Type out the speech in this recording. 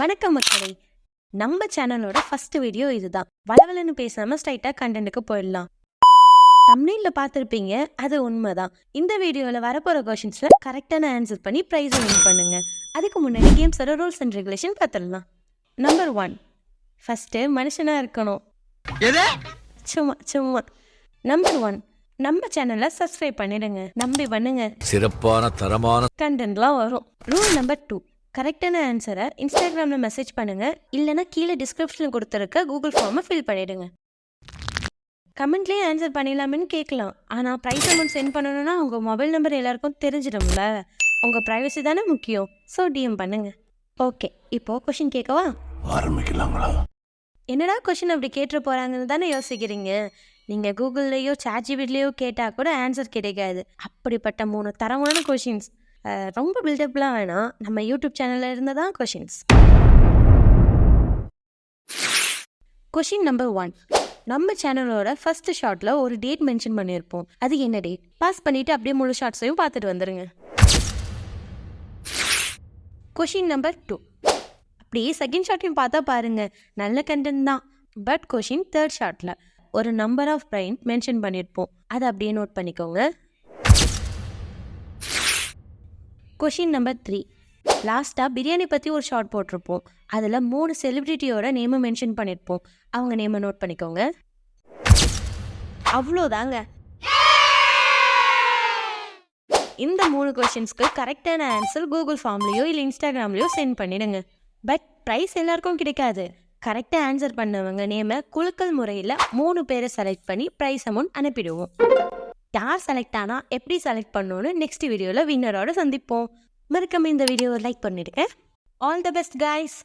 வணக்கம் மக்களே. நம்ம சேனலோட ஃபர்ஸ்ட் வீடியோ இதுதான். வளவலன்னு பேசாம ஸ்ட்ரைட்டா கண்டென்ட்டுக்கு போயிடலாம். தமிழில் பார்த்துருப்பீங்க அது உண்மைதான். இந்த வீடியோவில் வரப்போகிற கொஷின்ஸில் கரெக்டான ஆன்சர் பண்ணி ப்ரைஸ் வின் பண்ணுங்க. அதுக்கு முன்னாடி கேம்ஸோட ரூல்ஸ் அண்ட் ரெகுலேஷன் பார்த்துடலாம். நம்பர் ஒன் ஃபஸ்ட்டு மனுஷனாக இருக்கணும். சும்மா சும்மா. நம்பர் ஒன் நம்ம சேனலை சப்ஸ்கிரைப் பண்ணிடுங்க. நம்பி பண்ணுங்க. சிறப்பான தரமான கண்டென்ட்லாம் வரும். ரூல் நம்பர் டூ கரெக்டான ஆன்சரை இன்ஸ்டாகிராமில் மெசேஜ் பண்ணுங்க. இல்லைன்னா கீழே டிஸ்கிரிப்ஷனில் கொடுத்துருக்க கூகுள் ஃபார்மை ஃபில் பண்ணிடுங்க. கமெண்ட்லேயே ஆன்சர் பண்ணிடலாமேன்னு கேட்கலாம். ஆனால் ப்ரைஸ் அமௌண்ட் சென்ட் பண்ணணும்னா உங்கள் மொபைல் நம்பர் எல்லாருக்கும் தெரிஞ்சிடும்ல. உங்கள் ப்ரைவசி தானே முக்கியம். ஸோ டிஎம் பண்ணுங்க. ஓகே இப்போ கொஷின் கேட்கவா? ஆரம்பிக்கலாங்களா? என்னடா கொஷின் அப்படி கேட்டு போகிறாங்கன்னு தானே யோசிக்கிறீங்க? நீங்கள் கூகுள்லேயோ சாட்ஜிபிட்லேயோ கேட்டால் கூட ஆன்சர் கிடைக்காது. அப்படிப்பட்ட மூணு தரமான கொஷின்ஸ் ரொம்ப பில்டப்லாம் வேணாம். நம்ம யூடியூப் சேனலில் இருந்து தான் கொஷின்ஸ் கொஷின் நம்பர் ஒன் நம்ம சேனலோட ஃபர்ஸ்ட் ஷார்ட்டில் ஒரு டேட் மென்ஷன் பண்ணியிருப்போம். அது என்ன டேட் பாஸ் பண்ணிவிட்டு அப்படியே முழு ஷார்ட்ஸையும் பார்த்துட்டு வந்துடுங்க கொஷின் நம்பர் டூ அப்படியே செகண்ட் ஷாட்டையும் பார்த்தா பாருங்க. நல்ல கண்டென்ட் தான். பட் கொஷின் தேர்ட் ஷாட்டில் ஒரு நம்பர் ஆஃப் பிரைன் மென்ஷன் பண்ணியிருப்போம். அதை அப்படியே நோட் பண்ணிக்கோங்க. கொஷின் நம்பர் த்ரீ லாஸ்ட்டாக பிரியாணி பற்றி ஒரு ஷார்ட் போட்டிருப்போம். அதில் மூணு செலிப்ரிட்டியோட நேமை மென்ஷன் பண்ணியிருப்போம் அவங்க நேமை நோட் பண்ணிக்கோங்க. அவ்வளோதாங்க. இந்த மூணு கொஷின்ஸ்க்கு கரெக்டான ஆன்சர் கூகுள் ஃபார்ம்லேயோ இல்லை இன்ஸ்டாகிராம்லேயோ சென்ட் பண்ணிடுங்க. பட் ப்ரைஸ் எல்லாருக்கும் கிடைக்காது. கரெக்டாக ஆன்சர் பண்ணவங்க நேமை குலுக்கல் முறையில் மூணு பேரை செலக்ட் பண்ணி ப்ரைஸ் அமௌண்ட் அனுப்பிடுவோம். யார் செலக்ட் ஆனால் எப்படி செலக்ட் பண்ணணும்னு நெக்ஸ்ட் வீடியோவில் வின்னரோட சந்திப்போம். மறக்காம இந்த வீடியோவை லைக் பண்ணிடுங்க. All the best guys